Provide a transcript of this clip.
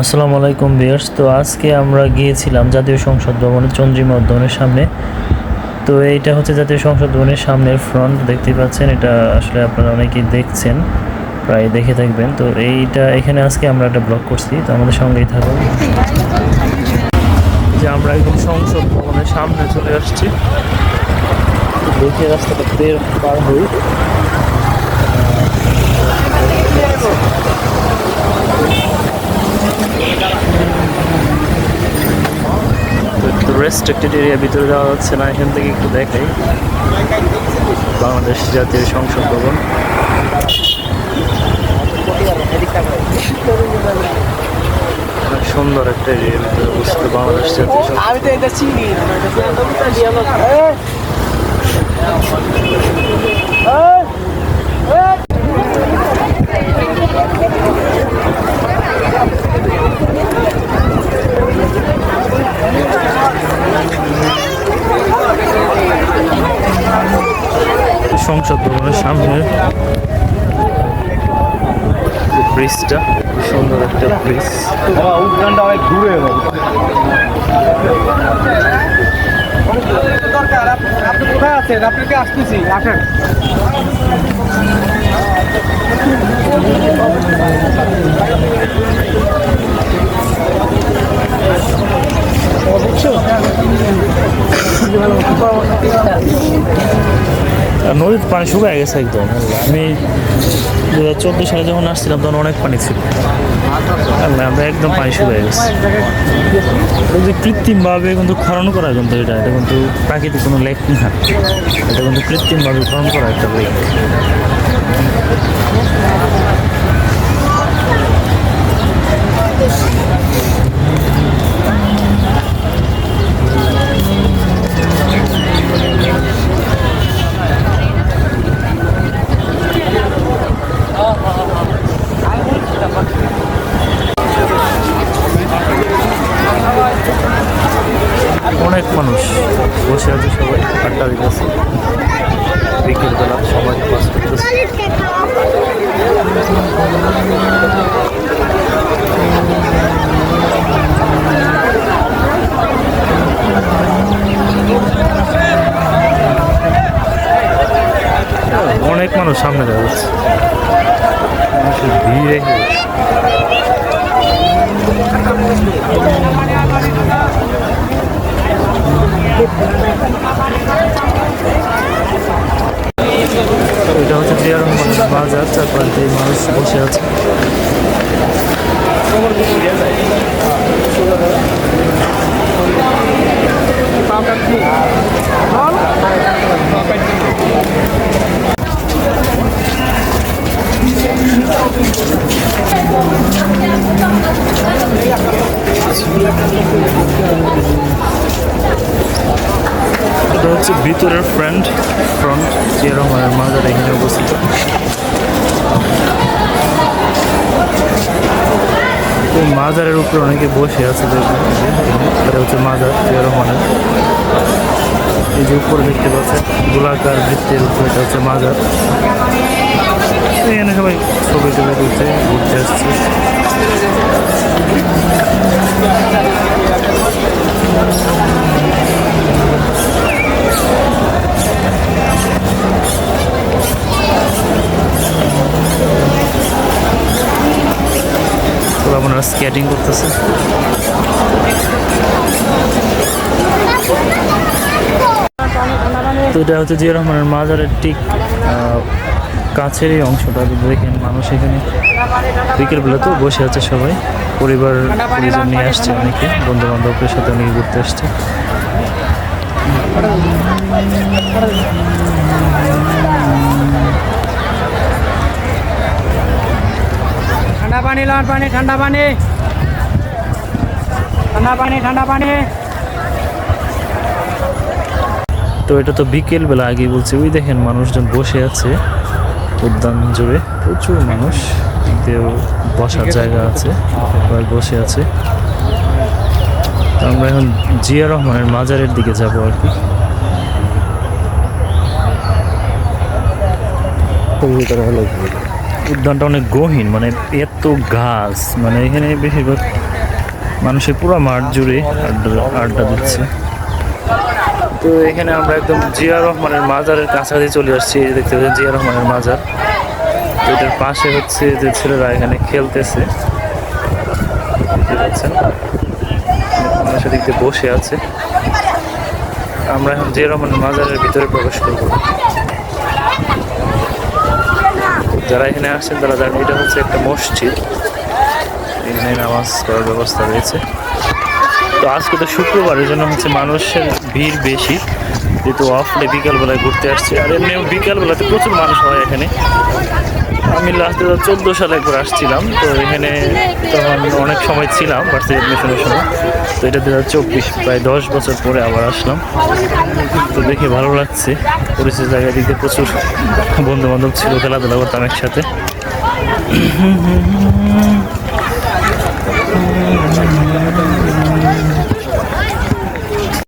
আসসালামু আলাইকুম বিয়ার্স তো আজকে আমরা গিয়েছিলাম জাতীয় সংসদ ভবনের চন্দ্রিমা উদ্যানের সামনে। তো এইটা হচ্ছে জাতীয় সংসদ ভবনের সামনের ফ্রন্ট দেখতে পাচ্ছেন? এটা আসলে আপনারা অনেকেই দেখছেন, প্রায় দেখে থাকবেন। তো এইটা এখানে আজকে আমরা একটা ব্লগ করছি, তো আমাদের সঙ্গেই থাকুন। যে আমরা একদম সংসদ ভবনের সামনে চলে আসছি। দেখে রাস্তাটা বের পার হই। রেস্ট্রিক্টেড এরিয়ার ভিতরে যাওয়া যাচ্ছে না এখান থেকে একটু দেখাই। বাংলাদেশ জাতীয় সংসদ ভবন। অনেক সুন্দর একটা এরিয়ার ভিতরে অবস্থিত বাংলাদেশ জাতীয় সংসদ আমি তো এটা চিনি সংসদ ভবনের সামনে। ব্রিজটা, সুন্দর একটা ব্রিজ। উদ্যানটা অনেক দূরে আপনি কোথায় আছেন আপনাকে আসতেছি আসেন নদীর পানি শুকায় গেছে একদম। আমি দু হাজার চোদ্দ সালে যখন আসছিলাম, তখন অনেক পানি ছিল। আমরা একদম পানি শুকায় গেছে। কিন্তু কৃত্রিমভাবে কিন্তু খরণ করা কিন্তু এটা। এটা কিন্তু প্রাকৃতিক কোনো লেক না। এটা কিন্তু কৃত্রিমভাবে খরণ করা একটা লেক। অনেক মানুষ। বসে আছে সবাই, আড্ডা দিতেছে। বিকেলবেলা সবাই পাস করতেছে। অনেক মানুষ সামনে দেখা যাচ্ছে মানুষের ভিড় রেখে। এটা হচ্ছে রহমানের বাজার চার পাঁচ মানুষ বসে আছে। হচ্ছে ভিতরের ফ্রন্ট ফ্রন্ট জিয়া রহমানের মাজার এখানে অবস্থিত। তো মাজারের উপরে অনেকে বসে আছে এটা হচ্ছে মাজার জিয়া রহমানের এই যে উপরে দেখতে পাচ্ছেন, গোলাকার বৃত্তের উপরে এটা হচ্ছে মাজার। এখানে সবাই ছবি টবি তুলছে, ঘুরতে আসছে। আপনারা স্কেটিং করতেছে তো এটা হচ্ছে জিয়া রহমানের মাজারের ঠিক আহ, কাছেরই অংশটা। দেখেন মানুষ এখানে বিকেলবেলা তো বসে আছে সবাই। পরিবার পরিজন নিয়ে আসছে অনেকে বন্ধু বান্ধবের সাথে অনেকে ঘুরতে আসছে। পানি লান পানি ঠান্ডা পানি। ঠান্ডা পানি ঠান্ডা পানি। তো এটা তো বিকেল বেলা আগে বলছি ওই দেখেন মানুষজন বসে আছে উদ্যান জুড়ে। প্রচুর মানুষ কেউ বসার জায়গা আছে বসে আছে। আমরা এখন জিয়া রহমানের মাজারের দিকে যাব আর কি। হলো উদ্যানটা অনেক গহীন মানে এত গাছ মানে এখানে বেশিরভাগ মানুষের পুরো মাঠ জুড়ে আড্ডা আড্ডা দিচ্ছে। তো এখানে আমরা একদম জিয়া রহমানের মাজারের কাছাকাছি চলে আসছি, এই দেখতে পাচ্ছেন জিয়া রহমানের মাজার। তো এটার পাশে হচ্ছে যে ছেলেরা এখানে খেলতেছে। মানুষ দিয়ে বসে আছে। আমরা এখন জিয়া রহমানের মাজারের ভিতরে প্রবেশ করব। যারা এখানে আসছেন তারা জানেন এটা হচ্ছে একটা মসজিদ। এখানে নামাজ করার ব্যবস্থা রয়েছে। তো আজকে তো শুক্রবার এই জন্য হচ্ছে মানুষের ভিড় বেশি। যেহেতু অফ ডে বিকালবেলায় ঘুরতে আসছে। আর এমনিও বিকালবেলাতে প্রচুর মানুষ হয় এখানে। আমি লাস্ট দু চোদ্দ সালে একবার আসছিলাম, তো এখানে তখন অনেক সময় ছিলাম ভার্সিটি অ্যাডমিশনের সময় তো এটা দু চব্বিশ, প্রায় দশ বছর পরে আবার আসলাম তো দেখে ভালো লাগছে, পরিচিত জায়গা দিতে প্রচুর বন্ধু বান্ধব ছিল, খেলাধুলা করতাম একসাথে Mm-hmm.